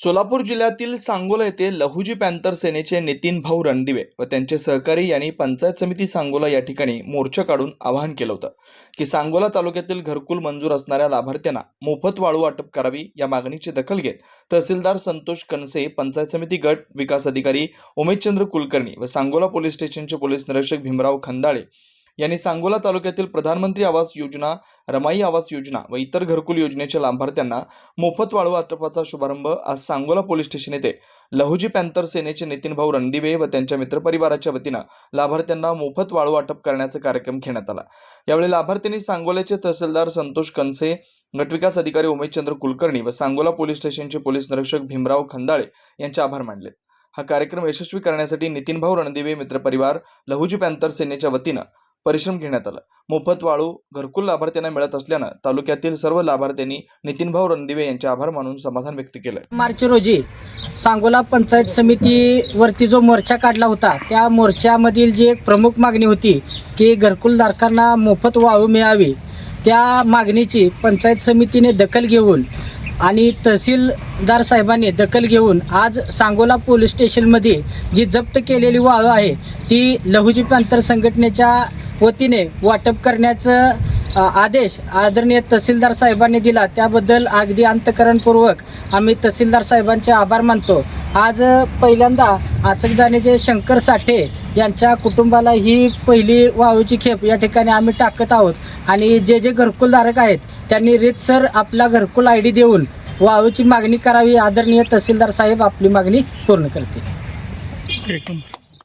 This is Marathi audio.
सोलापूर जिल्ह्यातील सांगोला येथे लहुजी पॅन्थर सेनेचे नितीन भाऊ रणदिवे व त्यांचे सहकारी यांनी पंचायत समिती सांगोला या ठिकाणी मोर्चा काढून आवाहन केलं होतं की सांगोला तालुक्यातील घरकुल मंजूर असणाऱ्या लाभार्थ्यांना मोफत वाळू वाटप करावी या मागणीची दखल घेत तहसीलदार संतोष कनसे पंचायत समिती गट विकास अधिकारी उमेशचंद्र कुलकर्णी व सांगोला पोलीस स्टेशनचे पोलीस निरीक्षक भीमराव खंदाळे यांनी सांगोला तालुक्यातील प्रधानमंत्री आवास योजना रमाई आवास योजना व इतर घरकुल योजनेच्या लाभार्थ्यांना मोफत वाळू वाटपाचा शुभारंभ आज सांगोला पोलीस स्टेशन येथे. लहुजी पॅन्थर सेनेचे नितीन भाऊ रणदिवे व त्यांच्या मित्रपरिवाराच्या वतीनं लाभार्थ्यांना मोफत वाळू वाटप करण्याचा कार्यक्रम घेण्यात आला. यावेळी लाभार्थ्यांनी सांगोल्याचे तहसीलदार संतोष कनसे गटविकास अधिकारी उमेशचंद्र कुलकर्णी व सांगोला पोलीस स्टेशनचे पोलीस निरीक्षक भीमराव खंदाळे यांचे आभार मानले हा कार्यक्रम यशस्वी करण्यासाठी नितीन भाऊ रणदिवे मित्रपरिवार लहुजी पॅन्थर सेनेच्या वतीनं परिश्रम घेण्यात आला. मोफत वाळू घरकुल लाभार्थ्यांना मिळत असल्यानं तालुक्यातील सर्व लाभार्थ्यांनी नितीनभाऊ रणदिवे यांचे आभार मानून समाधान व्यक्त केलं. मार्च रोजी सांगोला पंचायत समितीवरती जो मोर्चा काढला होता त्या मोर्चामधील जी एक प्रमुख मागणी होती की घरकुलधारकांना मोफत वाळू मिळावी त्या मागणीची पंचायत समितीने दखल घेऊन आणि तहसीलदार साहेबांनी दखल घेऊन आज सांगोला पोलीस स्टेशनमध्ये जी जप्त केलेली वाळू आहे ती लहुजी प्रांतर संघटनेच्या वतीने वाटप करण्याचं आदेश आदरणीय तहसीलदार साहेबांनी दिला. त्याबद्दल अगदी अंतकरणपूर्वक आम्ही तहसीलदार साहेबांचे आभार मानतो. आज पहिल्यांदा आचकदाने जे शंकर साठे यांच्या कुटुंबाला ही पहिली वाळूची खेप या ठिकाणी आम्ही टाकत आहोत. आणि जे जे घरकुलधारक आहेत त्यांनी रीतसर आपला घरकुल आय डी देऊन वाळूची मागणी करावी. आदरणीय तहसीलदार साहेब आपली मागणी पूर्ण करतील.